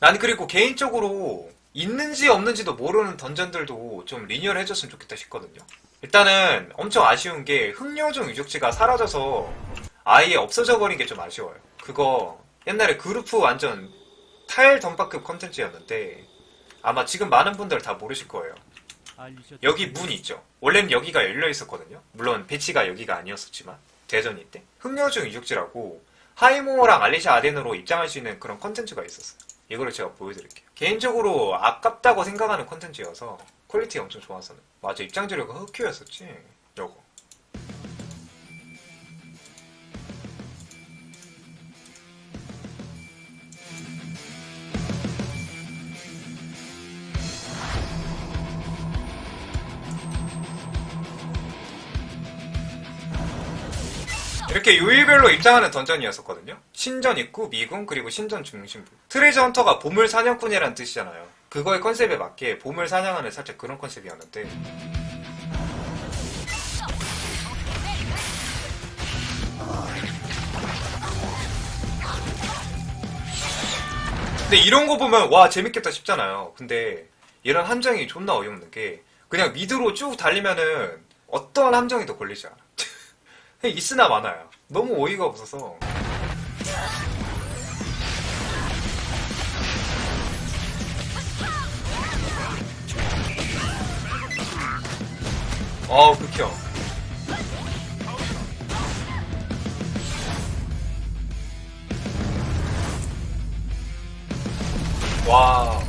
난 그리고 개인적으로 있는지 없는지도 모르는 던전들도 좀 리니얼해졌으면 좋겠다 싶거든요. 일단은 엄청 아쉬운 게 흑요정 유적지가 사라져서 아예 없어져 버린 게 좀 아쉬워요. 그거 옛날에 그루프 완전 타일 던파급 컨텐츠였는데 아마 지금 많은 분들 다 모르실 거예요. 여기 문 있죠. 원래는 여기가 열려 있었거든요. 물론 배치가 여기가 아니었었지만 대전이 때 흑요정 유적지라고 하이모어랑 알리샤 아덴으로 입장할 수 있는 그런 컨텐츠가 있었어요. 이거를 제가 보여드릴게요. 개인적으로 아깝다고 생각하는 컨텐츠여서 퀄리티 엄청 좋았었는. 맞아 입장 재료가 흑큐였었지. 이렇게 요일별로 입장하는 던전이었었거든요. 신전 입구, 미궁, 그리고 신전 중심부. 트레저 헌터가 보물 사냥꾼이라는 뜻이잖아요. 그거의 컨셉에 맞게 보물 사냥하는 살짝 그런 컨셉이었는데 근데 이런 거 보면 와 재밌겠다 싶잖아요. 근데 이런 함정이 존나 어이없는 게 그냥 미드로 쭉 달리면은 어떠한 함정에도 걸리지 않아. 그냥 있으나 마나요. 너무 어이가 없어서. 어, 극혐. 와.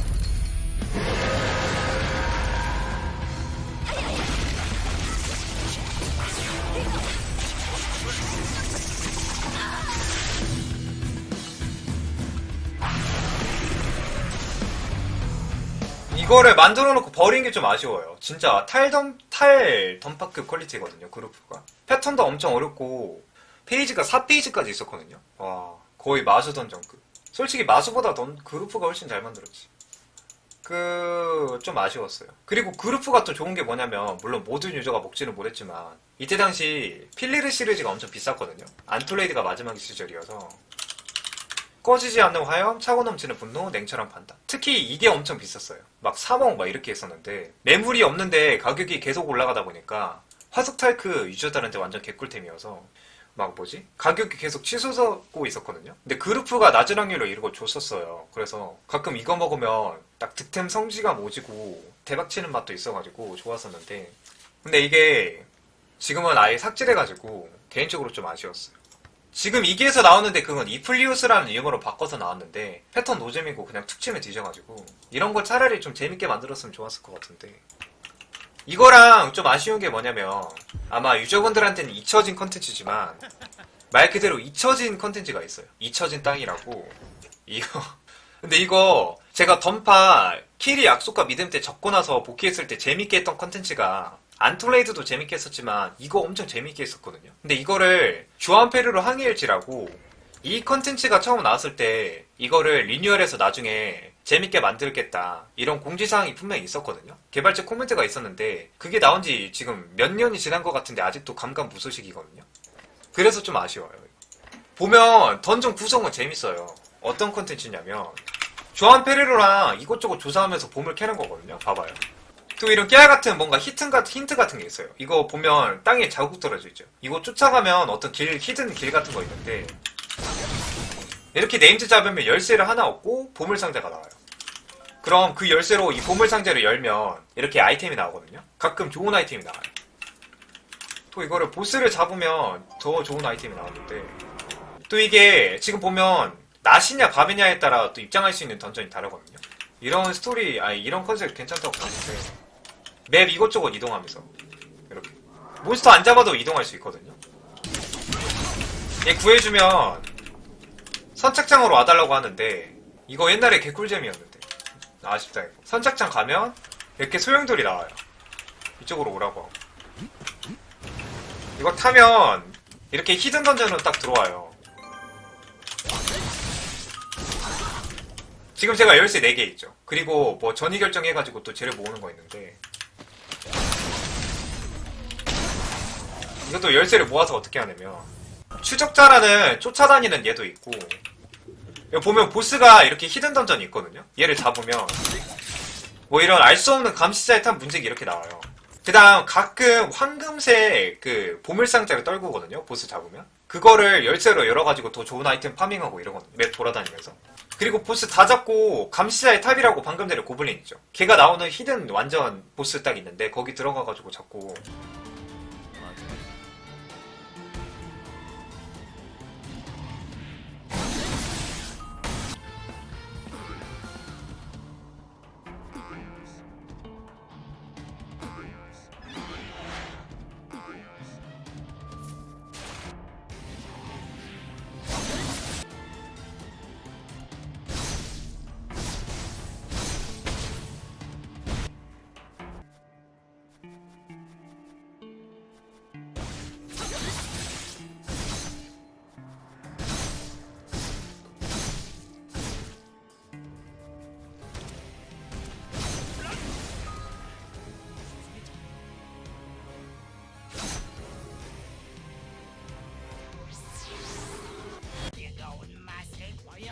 이거를 만들어 놓고 버린 게 좀 아쉬워요. 진짜 탈던, 탈 던파급 퀄리티거든요, 그루프가. 패턴도 엄청 어렵고, 페이지가 4페이지까지 있었거든요. 와, 거의 마수 던전급. 솔직히 마수보다 던, 그루프가 훨씬 잘 만들었지. 그, 좀 아쉬웠어요. 그리고 그루프가 또 좋은 게 뭐냐면, 물론 모든 유저가 먹지는 못했지만, 이때 당시 필리르 시리즈가 엄청 비쌌거든요. 안톨레이드가 마지막 시절이어서, 꺼지지 않는 화염, 차고 넘치는 분노, 냉철한 판단. 특히 이게 엄청 비쌌어요. 막 3억 막 이렇게 했었는데 매물이 없는데 가격이 계속 올라가다 보니까 화석 탈크 유저들한테 완전 개꿀템이어서 막 뭐지? 가격이 계속 치솟고 있었거든요. 근데 그루프가 낮은 확률로 이러고 줬었어요. 그래서 가끔 이거 먹으면 딱 득템 성지가 모지고 대박치는 맛도 있어가지고 좋았었는데 근데 이게 지금은 아예 삭제돼가지고 개인적으로 좀 아쉬웠어요. 지금 이기에서 나오는데 그건 이플리우스라는 이름으로 바꿔서 나왔는데 패턴 노잼이고 그냥 툭 치면 뒤져가지고 이런 걸 차라리 좀 재밌게 만들었으면 좋았을 것 같은데. 이거랑 좀 아쉬운 게 뭐냐면 아마 유저분들한테는 잊혀진 컨텐츠지만 말 그대로 잊혀진 컨텐츠가 있어요. 잊혀진 땅이라고. 이거. 근데 이거 제가 던파 키리 약속과 믿음 때 적고 나서 복귀했을 때 재밌게 했던 컨텐츠가 안톨레이드도 재밌게 했었지만 이거 엄청 재밌게 했었거든요. 근데 이거를 주안페르로 항해일지라고 이 컨텐츠가 처음 나왔을 때 이거를 리뉴얼해서 나중에 재밌게 만들겠다 이런 공지사항이 분명히 있었거든요. 개발자 코멘트가 있었는데 그게 나온 지 지금 몇 년이 지난 것 같은데 아직도 감감무소식이거든요. 그래서 좀 아쉬워요. 보면 던전 구성은 재밌어요. 어떤 컨텐츠냐면 주안페르로랑 이것저것 조사하면서 보물 캐는 거거든요. 봐봐요. 또 이런 깨알 같은 뭔가 히트 같은 힌트 같은 게 있어요. 이거 보면 땅에 자국 떨어져 있죠. 이거 쫓아가면 어떤 길 히든 길 같은 거 있는데 이렇게 네임즈 잡으면 열쇠를 하나 얻고 보물 상자가 나와요. 그럼 그 열쇠로 이 보물 상자를 열면 이렇게 아이템이 나오거든요. 가끔 좋은 아이템이 나와요. 또 이거를 보스를 잡으면 더 좋은 아이템이 나오는데 또 이게 지금 보면 낮이냐 밤이냐에 따라 또 입장할 수 있는 던전이 다르거든요. 이런 스토리, 아니 이런 컨셉 괜찮다고 보는데 맵 이것저것 이동하면서 이렇게 몬스터 안 잡아도 이동할 수 있거든요. 얘 구해주면 선착장으로 와달라고 하는데 이거 옛날에 개꿀잼이었는데 아쉽다 이거. 선착장 가면 이렇게 소용돌이 나와요. 이쪽으로 오라고 하고 이거 타면 이렇게 히든 던전으로 딱 들어와요. 지금 제가 열쇠 4개 있죠. 그리고 뭐 전이 결정해가지고 또 쟤를 모으는 거 있는데 이것도 열쇠를 모아서 어떻게 하냐면 추적자라는 쫓아다니는 얘도 있고 여기 보면 보스가 이렇게 히든 던전이 있거든요. 얘를 잡으면 뭐 이런 알 수 없는 감시자의 탄 문제가 이렇게 나와요. 그 다음 가끔 황금색 그 보물상자를 떨구거든요. 보스 잡으면. 그거를 열쇠로 열어가지고 더 좋은 아이템 파밍하고 이러거든요. 맵 돌아다니면서. 그리고 보스 다 잡고 감시자의 탑이라고 방금 전에 고블린 있죠. 걔가 나오는 히든 완전 보스 딱 있는데 거기 들어가가지고 자꾸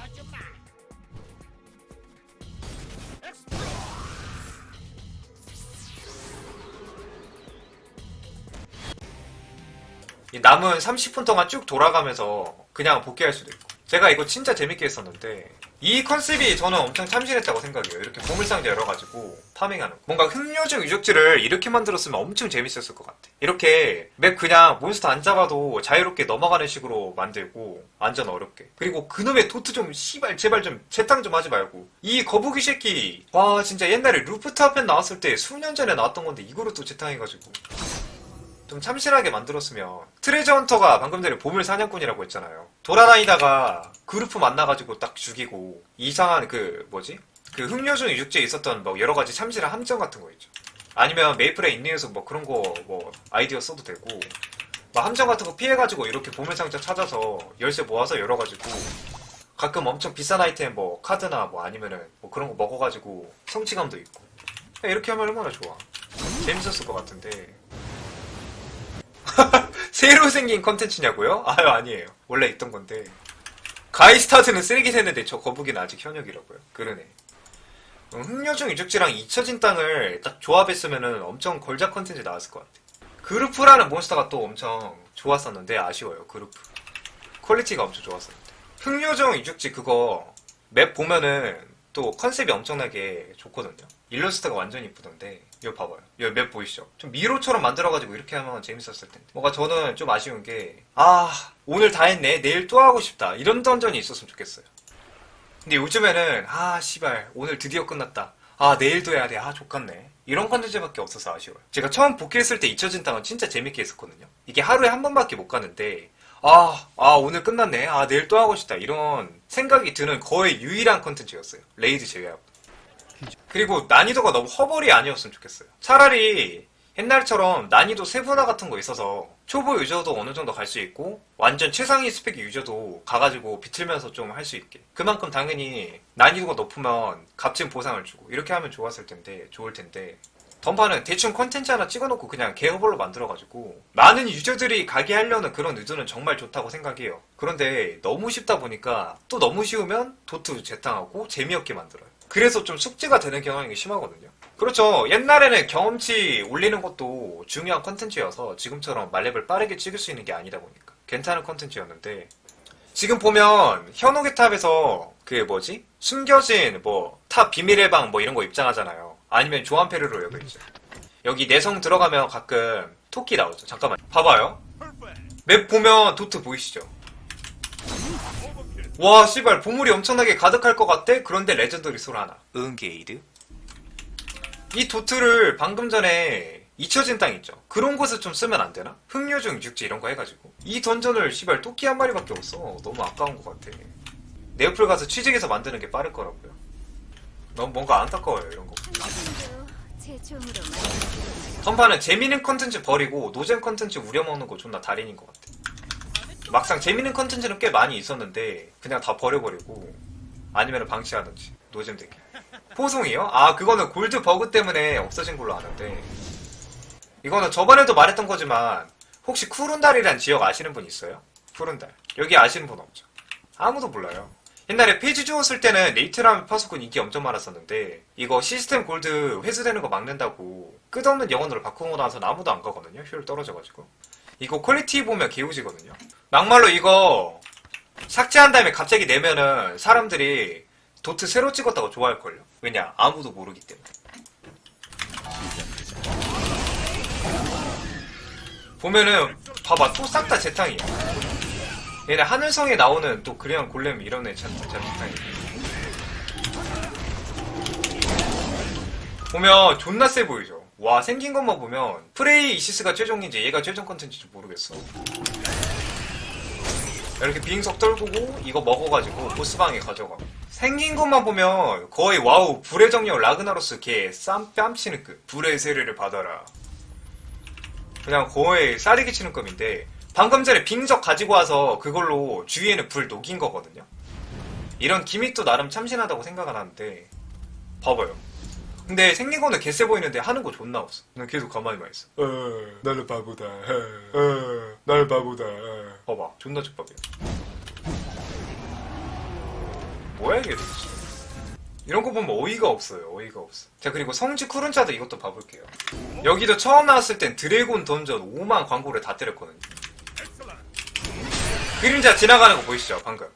보여주마. 이 남은 30분 동안 쭉 돌아가면서 그냥 복귀할 수도 있고. 제가 이거 진짜 재밌게 했었는데 이 컨셉이 저는 엄청 참신했다고 생각해요. 이렇게 보물상자 열어가지고 파밍하는 거. 뭔가 흑요정 유적지를 이렇게 만들었으면 엄청 재밌었을 것 같아. 이렇게 맵 그냥 몬스터 안 잡아도 자유롭게 넘어가는 식으로 만들고 완전 어렵게. 그리고 그놈의 도트 좀 씨발 제발 좀 재탕 좀 하지 말고 이 거북이 새끼 와 진짜 옛날에 루프탑에 나왔을 때 수년 전에 나왔던 건데 이거를 또 재탕해가지고 좀 참신하게 만들었으면 트레저 헌터가 방금 전에 보물 사냥꾼이라고 했잖아요. 돌아다니다가 그루프 만나가지고 딱 죽이고 이상한 그 뭐지? 그 흑요준 유적지에 있었던 뭐 여러 가지 참신한 함정 같은 거 있죠. 아니면 메이플에 인내해서 뭐 그런 거 뭐 아이디어 써도 되고 막 함정 같은 거 피해가지고 이렇게 보물 상자 찾아서 열쇠 모아서 열어가지고 가끔 엄청 비싼 아이템 뭐 카드나 뭐 아니면은 뭐 그런 거 먹어가지고 성취감도 있고 이렇게 하면 얼마나 좋아. 재밌었을 것 같은데 새로 생긴 컨텐츠냐고요? 아유 아니에요. 원래 있던 건데 가이스타드는 쓰레기 됐는데 저 거북이는 아직 현역이라고요. 그러네. 음, 흑요정 유적지랑 잊혀진 땅을 딱 조합했으면은 엄청 걸작 컨텐츠 나왔을 것 같아. 그루프라는 몬스터가 또 엄청 좋았었는데 아쉬워요. 그루프. 퀄리티가 엄청 좋았었는데. 흑요정 유적지 그거 맵 보면은 또 컨셉이 엄청나게 좋거든요. 일러스트가 완전 이쁘던데 이거 봐봐요. 이거 맵 보이시죠? 좀 미로처럼 만들어가지고 이렇게 하면 재밌었을 텐데. 뭔가 저는 좀 아쉬운 게, 아, 오늘 다 했네. 내일 또 하고 싶다. 이런 던전이 있었으면 좋겠어요. 근데 요즘에는, 아, 씨발, 오늘 드디어 끝났다. 아, 내일도 해야 돼. 아, 족같네. 이런 컨텐츠밖에 없어서 아쉬워요. 제가 처음 복귀했을 때 잊혀진 땅은 진짜 재밌게 했었거든요. 이게 하루에 한 번밖에 못 가는데, 아, 아, 오늘 끝났네. 아, 내일 또 하고 싶다. 이런 생각이 드는 거의 유일한 컨텐츠였어요. 레이드 제외하고. 그리고 난이도가 너무 허벌이 아니었으면 좋겠어요. 차라리 옛날처럼 난이도 세분화 같은 거 있어서 초보 유저도 어느 정도 갈 수 있고 완전 최상위 스펙의 유저도 가가지고 비틀면서 좀 할 수 있게. 그만큼 당연히 난이도가 높으면 값진 보상을 주고 이렇게 하면 좋았을 텐데 좋을 텐데 던파는 대충 컨텐츠 하나 찍어놓고 그냥 개허벌로 만들어가지고 많은 유저들이 가게 하려는 그런 의도는 정말 좋다고 생각해요. 그런데 너무 쉽다 보니까 또 너무 쉬우면 도트 재탕하고 재미없게 만들어요. 그래서 좀 숙제가 되는 경향이 심하거든요. 그렇죠. 옛날에는 경험치 올리는 것도 중요한 컨텐츠여서 지금처럼 말렙을 빠르게 찍을 수 있는 게 아니다 보니까 괜찮은 컨텐츠였는데 지금 보면 현혹의 탑에서 그 뭐지 숨겨진 뭐 탑 비밀의 방 뭐 이런 거 입장하잖아요. 아니면 조한페르로 여기 있죠. 여기 내성 들어가면 가끔 토끼 나오죠. 잠깐만 봐봐요. 맵 보면 도트 보이시죠? 와 씨발 보물이 엄청나게 가득할 것 같대? 그런데 레전더리 솔 하나. 응게이드? 이 도트를 방금 전에 잊혀진 땅 있죠? 그런 곳에 좀 쓰면 안 되나? 흑요중 육지 이런 거 해가지고. 이 던전을 씨발 토끼 한 마리밖에 없어. 너무 아까운 것 같아. 네오플 가서 취직해서 만드는 게 빠를 거라고요. 너무 뭔가 안타까워요 이런 거. 턴파는 재밌는 컨텐츠 버리고 노잼 컨텐츠 우려먹는 거 존나 달인인 것 같아. 막상 재밌는 컨텐츠는 꽤 많이 있었는데 그냥 다 버려버리고 아니면 방치하든지 노잼 되게. 포송이요? 아 그거는 골드 버그 때문에 없어진 걸로 아는데 이거는 저번에도 말했던 거지만 혹시 쿠룬달이란 지역 아시는 분 있어요? 쿠룬달 여기 아시는 분 없죠? 아무도 몰라요. 옛날에 페이지 주었을 때는 네이트라면 파수꾼 인기 엄청 많았었는데 이거 시스템 골드 회수되는 거 막는다고 끝없는 영혼으로 바꾸고 나서 아무도 안 가거든요. 효율 떨어져가지고. 이거 퀄리티 보면 개우지거든요. 막말로 이거 삭제한 다음에 갑자기 내면은 사람들이 도트 새로 찍었다고 좋아할걸요. 왜냐? 아무도 모르기 때문에. 보면은 봐봐 또 싹 다 재탕이야. 얘네 하늘성에 나오는 또 그냥 골렘 이런 애 참, 참 재탕이. 보면 존나 세 보이죠. 와 생긴 것만 보면 프레이 이시스가 최종인지 얘가 최종 컨텐츠인지 모르겠어. 이렇게 빙석 떨구고 이거 먹어가지고 보스방에 가져가고 생긴 것만 보면 거의 와우 불의 정령 라그나로스 걔쌈 뺨치는 급 불의 세례를 받아라. 그냥 거의 쌀이 기 치는 급인데 방금 전에 빙석 가지고 와서 그걸로 주위에는 불 녹인 거거든요. 이런 기믹도 나름 참신하다고 생각은 하는데 봐봐요 근데 생긴 거는 개쎄 보이는데 하는 거 존나 없어. 그냥 계속 가만히만 있어. 어 나는 바보다. 어 나는 바보다. 봐봐. 존나 족밥이야 뭐야 이게 도대체. 이런 거 보면 어이가 없어요. 어이가 없어. 자 그리고 성지 쿠른차도 이것도 봐볼게요. 여기도 처음 나왔을 땐 드래곤 던전 5만 광고를 다 때렸거든요. 그림자 지나가는 거 보이시죠 방금?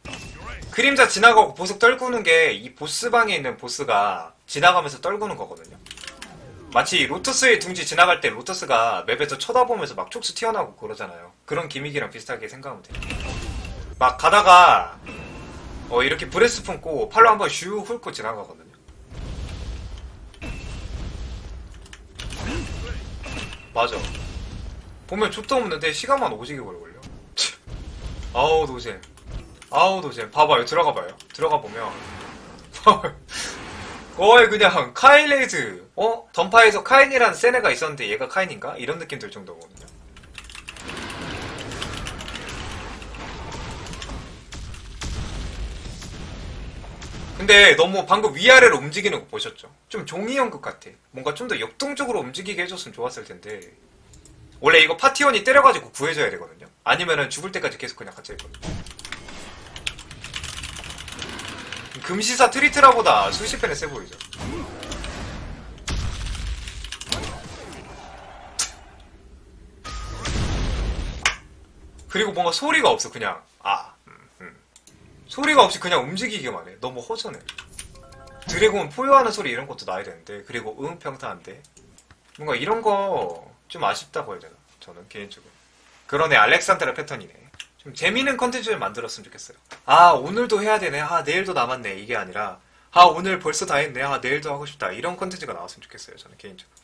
그림자 지나가고 보석 떨구는 게 이 보스방에 있는 보스가 지나가면서 떨구는 거거든요 마치 로터스의 둥지 지나갈 때 로터스가 맵에서 쳐다보면서 막 촉수 튀어나오고 그러잖아요 그런 기믹이랑 비슷하게 생각하면 돼요 막 가다가 어, 이렇게 브레스 품고 팔로 한번 슈 훑고 지나가거든요. 맞아. 보면 족도 없는데 시간만 오지게 걸걸요. 아우 노잼. 아우 노잼. 봐봐요. 들어가봐요. 들어가 보면 거의 그냥 카일레이즈. 어? 던파에서 카인이라는 센 애가 있었는데 얘가 카인인가? 이런 느낌 들 정도거든요. 근데 너무 방금 위아래로 움직이는 거 보셨죠? 좀 종이 연극 같아. 뭔가 좀 더 역동적으로 움직이게 해줬으면 좋았을 텐데. 원래 이거 파티원이 때려가지고 구해줘야 되거든요. 아니면은 죽을 때까지 계속 그냥 갇혀 있거든요. 금시사 트리트라보다 수십 배는 세 보이죠. 그리고 뭔가 소리가 없어 그냥 아 음, 음. 소리가 없이 그냥 움직이기만 해. 너무 허전해. 드래곤 포효하는 소리 이런 것도 나야 되는데 그리고 응 평타한데 뭔가 이런 거 좀 아쉽다고 해야 되나 저는 개인적으로 그러네 알렉산드라 패턴이네 좀 재미있는 컨텐츠를 만들었으면 좋겠어요. 아 오늘도 해야 되네. 아 내일도 남았네. 이게 아니라 아 오늘 벌써 다 했네. 아 내일도 하고 싶다. 이런 컨텐츠가 나왔으면 좋겠어요 저는 개인적으로